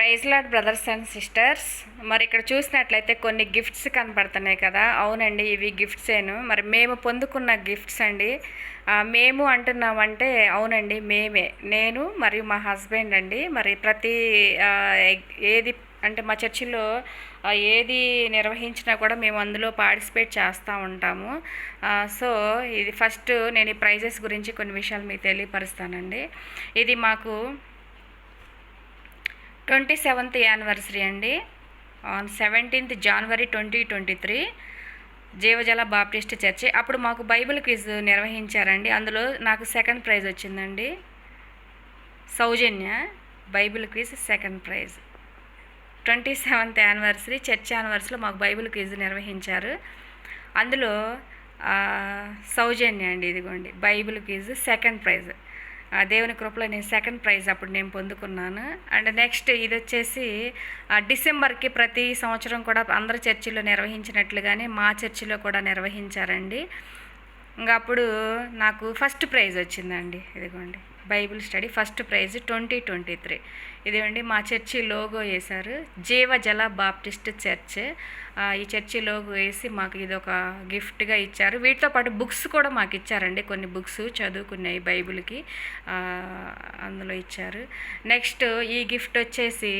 Praise Lord brothers and sisters. మరి ఇక్కడ చూసినట్లయితే కొన్ని గిఫ్ట్స్ కనపడుతున్నాయి కదా. అవునండి ఇవి గిఫ్ట్సేను మరి మేము పొందుకున్న గిఫ్ట్స్ అండి. మేము అంటున్నామంటే అవునండి మేమే. నేను మరియు మా హస్బెండ్ అండి. మరి ప్రతి ఎగ్- ఏది అంటే మా చర్చిలో ఏది నిర్వహించినా కూడా మేము అందులో పార్టిసిపేట్ చేస్తూ ఉంటాము. సో ఇది ఫస్ట్ నేను ఈ ప్రైజెస్ గురించి కొన్ని విషయాలు మీకు తెలియపరుస్తానండి. ఇది మాకు ట్వంటీ సెవెంత్ యానివర్సరీ అండి. On seventeenth January twenty twenty three Jeevajala Baptist church. అప్పుడు మాకు బైబిల్ క్విజ్ నిర్వహించారండి. అందులో నాకు సెకండ్ ప్రైజ్ వచ్చిందండి. Soujanya Bible quiz second prize. Twenty seventh anniversary church యానివర్సరీలో మాకు బైబిల్ క్విజ్ నిర్వహించారు. అందులో సౌజన్య అండి ఇదిగోండి. Bible quiz second prize. ఆ, దేవుని కృపలో నేను సెకండ్ ప్రైజ్ అప్పుడు నేను పొందుకున్నాను. అండ్ నెక్స్ట్ ఇది వచ్చేసి డిసెంబర్కి ప్రతి సంవత్సరం కూడా అందరి చర్చిలో నిర్వహించినట్లుగానే మా చర్చిలో కూడా నిర్వహించారండి. ఇంకా అప్పుడు నాకు ఫస్ట్ ప్రైజ్ వచ్చిందండి. ఇదిగోండి. Bible study first prize twenty twenty three. ఇదేమండి మా చర్చి లోగో వేశారు. Jeevajala Baptist church. ఈ చర్చి లోగో వేసి మాకు ఇది ఒక గిఫ్ట్గా ఇచ్చారు. వీటితో పాటు బుక్స్ కూడా మాకు ఇచ్చారండి. కొన్ని బుక్స్ చదువుకున్నాయి బైబిల్కి. అందులో ఇచ్చారు. నెక్స్ట్ ఈ గిఫ్ట్ వచ్చేసి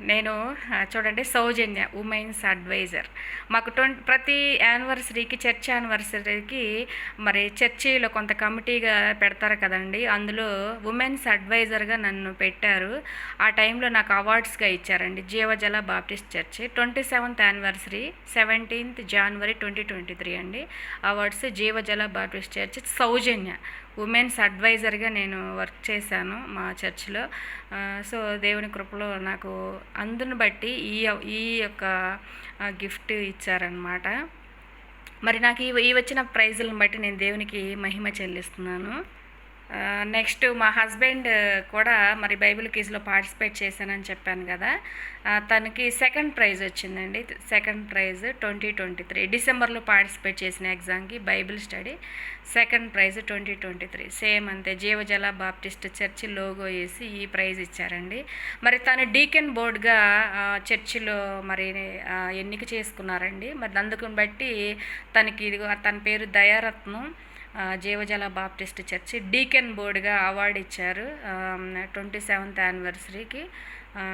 నేను చూడండి సౌజన్య ఉమెన్స్ అడ్వైజర్. మాకు ట్వంటీ ప్రతి యానివర్సరీకి చర్చ్ యానివర్సరీకి మరి చర్చిలో కొంత కమిటీగా పెడతారు కదండి. అందులో ఉమెన్స్ అడ్వైజర్గా నన్ను పెట్టారు. ఆ టైంలో నాకు అవార్డ్స్గా ఇచ్చారండి. Jeevajala Baptist church. Twenty seventh anniversary seventeenth January twenty twenty three అండి. Awards Jeevajala Baptist church Soujanya. Women's అడ్వైజర్గా నేను వర్క్ చేశాను మా చర్చ్లో. సో దేవుని కృపలో నాకు అందుని బట్టి ఈ ఈ యొక్క గిఫ్ట్ ఇచ్చారనమాట మరి నాకు ఈ వచ్చిన ప్రైజులను బట్టి నేను దేవునికి మహిమ చెల్లిస్తున్నాను. నెక్స్ట్ మా హస్బెండ్ కూడా మరి బైబిల్ క్విజ్లో పార్టిసిపేట్ చేశానని చెప్పాను కదా. తనకి సెకండ్ ప్రైజ్ వచ్చిందండి. Second prize twenty twenty three డిసెంబర్లో పార్టిసిపేట్ చేసిన ఎగ్జామ్కి Bible study second prize twenty twenty three same అంతే. జీవజల బాప్టిస్ట్ చర్చి లోగో వేసి ఈ ప్రైజ్ ఇచ్చారండి. మరి తను డీకెన్ బోర్డ్గా చర్చిలో మరి ఎన్నిక చేసుకున్నారండి. మరి అందుకుని బట్టి తనకి ఇదిగో తన పేరు Dayaratnam. Jeevajala Baptist church deacon బోర్డుగా award ఇచ్చారు ట్వంటీ సెవెంత్ యానివర్సరీకి.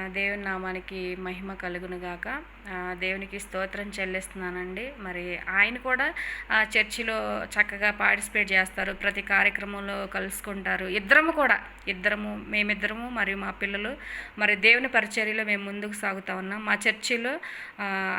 దేవుని నామానికి మహిమ కలుగునుగాక దేవునికి స్తోత్రం చెల్లిస్తున్నానండి. మరి ఆయన కూడా ఆ, చర్చిలో చక్కగా పార్టిసిపేట్ చేస్తారు. ప్రతి కార్యక్రమంలో కలుసుకుంటారు. ఇద్దరము కూడా ఇద్దరము మేమిద్దరము మరియు మా పిల్లలు. మరి దేవుని పరిచర్యలో మేము ముందుకు సాగుతా ఉన్నాం. మా చర్చిలో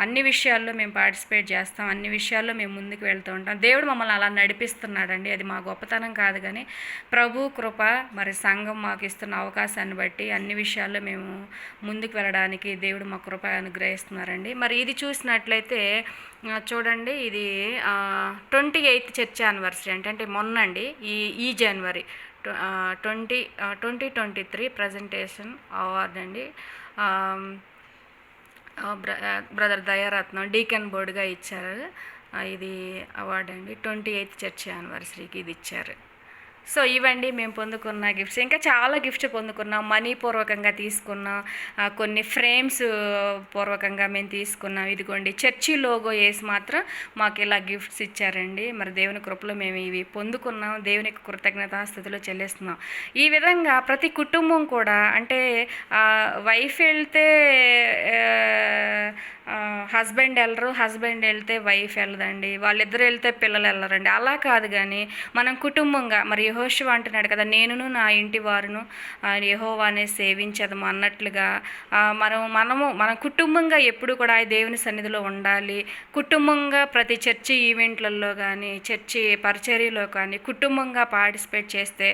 అన్ని విషయాల్లో మేము పార్టిసిపేట్ చేస్తాం. అన్ని విషయాల్లో మేము ముందుకు వెళ్తూ ఉంటాం. దేవుడు మమ్మల్ని అలా నడిపిస్తున్నాడండి. అది మా గొప్పతనం కాదు కానీ ప్రభు కృప మరి సంఘం మాకు ఇస్తున్న అవకాశాన్ని బట్టి అన్ని విషయాల్లో మేము ముందుకు వెళ్ళడానికి దేవుడు మా కృప అనుగ్రహిస్తున్నారండి. మరి ఇది చూసినట్లయితే చూడండి ఇది ట్వంటీ ఎయిత్ చర్చ్ యానివర్సరీ అంటే అంటే మొన్నండి ఈ ఈ January. Twenty twenty twenty three presentation award అండి. బ్ర- బ్రదర్ దయారత్నం డీకెన్ బోర్డుగా ఇచ్చారు. ఇది అవార్డ్ అండి. ట్వంటీ ఎయిత్ చర్చ్ యానివర్సరీకి ఇది ఇచ్చారు. సో ఇవండి మేము పొందుకున్న గిఫ్ట్స్ ఇంకా చాలా గిఫ్ట్స్ పొందుకున్నాం. మనీ పూర్వకంగా తీసుకున్నాం కొన్ని ఫ్రేమ్స్ పూర్వకంగా మేము తీసుకున్నాం. ఇదిగోండి చర్చి లోగో వేసి మాత్రం మాకు ఇలా గిఫ్ట్స్ ఇచ్చారండి. మరి దేవుని కృపలో మేము ఇవి పొందుకున్నాం. దేవునికి కృతజ్ఞతాస్థితిలో చెల్లిస్తున్నాం. ఈ విధంగా ప్రతి కుటుంబం కూడా అంటే వైఫ్ వెళ్తే హస్బెండ్ వెళ్ళరు హస్బెండ్ వెళ్తే వైఫ్ వెళ్ళదండి. వాళ్ళిద్దరు వెళ్తే పిల్లలు వెళ్ళరండి. అలా కాదు కానీ మనం కుటుంబంగా మరి యహోశివ అంటున్నాడు కదా నేనును నా ఇంటి వారును యహోవానే సేవించదము అన్నట్లుగా మనం మనము మన కుటుంబంగా ఎప్పుడు కూడా ఆ దేవుని సన్నిధిలో ఉండాలి. కుటుంబంగా ప్రతి చర్చి ఈవెంట్లలో కానీ చర్చి పరిచర్యలో కానీ కుటుంబంగా పార్టిసిపేట్ చేస్తే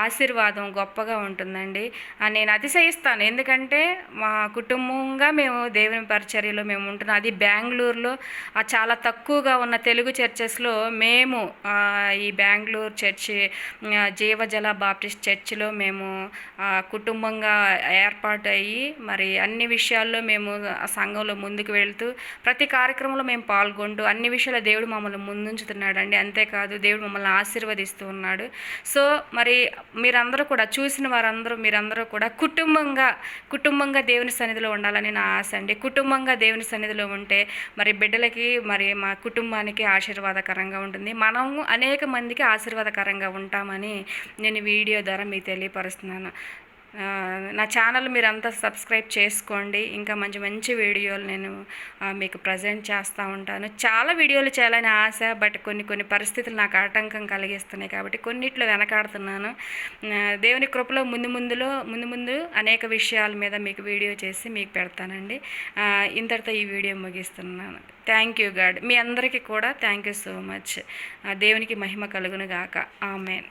ఆశీర్వాదం గొప్పగా ఉంటుందండి. నేను అతిశయిస్తాను. ఎందుకంటే మా కుటుంబంగా మేము దేవుని పరిచర్యలో మేము మేము ఉంటున్నాం అది బెంగళూరులో ఆ చాలా తక్కువగా ఉన్న తెలుగు చర్చెస్లో మేము ఈ బెంగళూరు చర్చి జీవజల బాప్టిస్ట్ చర్చిలో మేము కుటుంబంగా ఏర్పాటు అయ్యి మరి అన్ని విషయాల్లో మేము ఆ సంఘంలో ముందుకు వెళ్తూ ప్రతి కార్యక్రమంలో మేము పాల్గొంటూ అన్ని విషయాల్లో దేవుడు మమ్మల్ని ముందుంచుతున్నాడు అండి అంతేకాదు దేవుడు మమ్మల్ని ఆశీర్వదిస్తూ ఉన్నాడు. సో మరి మీరందరూ కూడా చూసిన వారందరూ మీరందరూ కూడా కుటుంబంగా కుటుంబంగా దేవుని సన్నిధిలో ఉండాలని నా ఆశ అండి. కుటుంబంగా దేవుని సన్నిధిలో ఉంటే మరి బిడ్డలకి మరి మా కుటుంబానికి ఆశీర్వాదకరంగా ఉంటుంది. మనము అనేక మందికి ఆశీర్వాదకరంగా ఉంటామని నేను వీడియో ద్వారా మీకు తెలియపరుస్తున్నాను. నా ఛానల్ మీరంతా సబ్స్క్రైబ్ చేసుకోండి. ఇంకా మంచి మంచి వీడియోలు నేను మీకు ప్రజెంట్ చేస్తూ ఉంటాను. చాలా వీడియోలు చేయాలని ఆశ బట్ కొన్ని కొన్ని పరిస్థితులు నాకు ఆటంకం కలిగిస్తున్నాయి కాబట్టి కొన్నిట్లో వెనకాడుతున్నాను. దేవుని కృపలో ముందు ముందులో ముందు ముందు అనేక విషయాల మీద మీకు వీడియో చేసి మీకు పెడతానండి. ఇంతటితో ఈ వీడియో ముగిస్తున్నాను. థ్యాంక్ యూ గాడ్ మీ అందరికీ కూడా థ్యాంక్ యూ సో మచ్ దేవునికి మహిమ కలుగును గాక. ఆమెన్